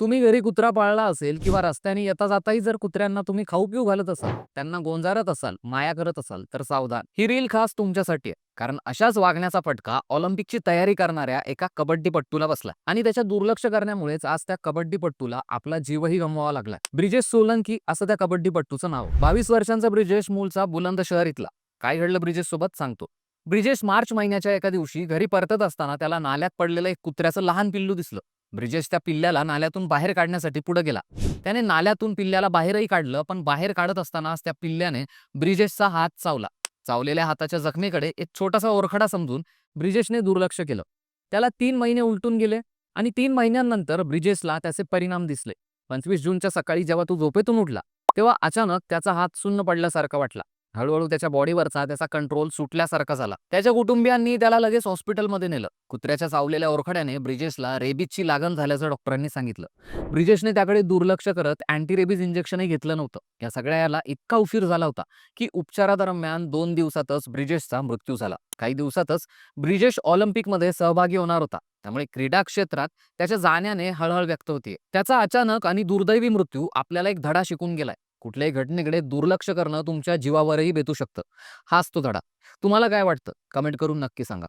तुम्ही घरी कुत्रा पाळला असेल किंवा रस्त्याने येता जाताही जर कुत्र्यांना तुम्ही खाऊ पिऊ घालत असाल त्यांना गोंजारत असाल माया करत असाल तर सावधान. ही रील खास तुमच्यासाठी आहे. कारण अशाच वागण्याचा फटका ऑलिम्पिकची तयारी करणाऱ्या एका कबड्डीपट्टूला बसला. आणि त्याच्या दुर्लक्ष करण्यामुळेच आज त्या कबड्डीपट्टूला आपला जीवही गमवावा लागला. ब्रिजेश सोलंकी असं त्या कबड्डीपट्टूचं नाव. बावीस वर्षांचा ब्रिजेश मूळचा बुलंदशहर इथला. काय घडलं ब्रिजेश सोबत? सांगतो. ब्रिजेश मार्च महिन्याच्या एका दिवशी घरी परतत असताना त्याला नाल्यात पडलेलं एक कुत्र्याचं लहान पिल्लू दिसलं. ब्रिजेश त्या पिल्ल्याला नाल्यातून बाहेर काढण्यासाठी पुढे गेला. त्याने नाल्यातून पिल्ल्याला बाहेरही काढलं पण बाहेर काढत असतानाच त्या पिल्ल्याने ब्रिजेशचा हात चावला. चावलेल्या हाताच्या जखमेकडे एक छोटासा ओरखडा समजून ब्रिजेशने दुर्लक्ष केलं. त्याला तीन महिने उलटून गेले आणि तीन महिन्यांनंतर ब्रिजेशला त्याचे परिणाम दिसले. पंचवीस जूनच्या सकाळी जेव्हा तो झोपेतून उठला तेव्हा अचानक त्याचा हात सुन्न पडल्यासारखा वाटला. हळूहळू त्याच्या बॉडीवरचा त्याचा कंट्रोल सुटल्यासारखा झाला. त्याच्या कुटुंबियांनी त्याला लगेच हॉस्पिटलमध्ये नेलं. कुत्र्याच्या चावलेल्या ओरखड्याने ब्रिजेशला रेबीजची लागण झाल्याचं डॉक्टरांनी सांगितलं. ब्रिजेशने त्याकडे दुर्लक्ष करत अँटी रेबीज इंजेक्शनही घेतलं नव्हतं. या सगळ्या याला इतका उशीर झाला होता की उपचारादरम्यान दोन दिवसातच ब्रिजेशचा मृत्यू झाला. काही दिवसातच ब्रिजेश ऑलिम्पिकमध्ये सहभागी होणार होता. त्यामुळे क्रीडा क्षेत्रात त्याच्या जाण्याने हळहळ व्यक्त होते त्याचा अचानक आणि दुर्दैवी मृत्यू आपल्याला एक धडा शिकून गेलाय. कुठल्याही घटनेकडे दुर्लक्ष करणं तुमच्या जीवावरही बेतू शकतं. हाच तो धडा. तुम्हाला काय वाटतं? कमेंट करून नक्की सांगा.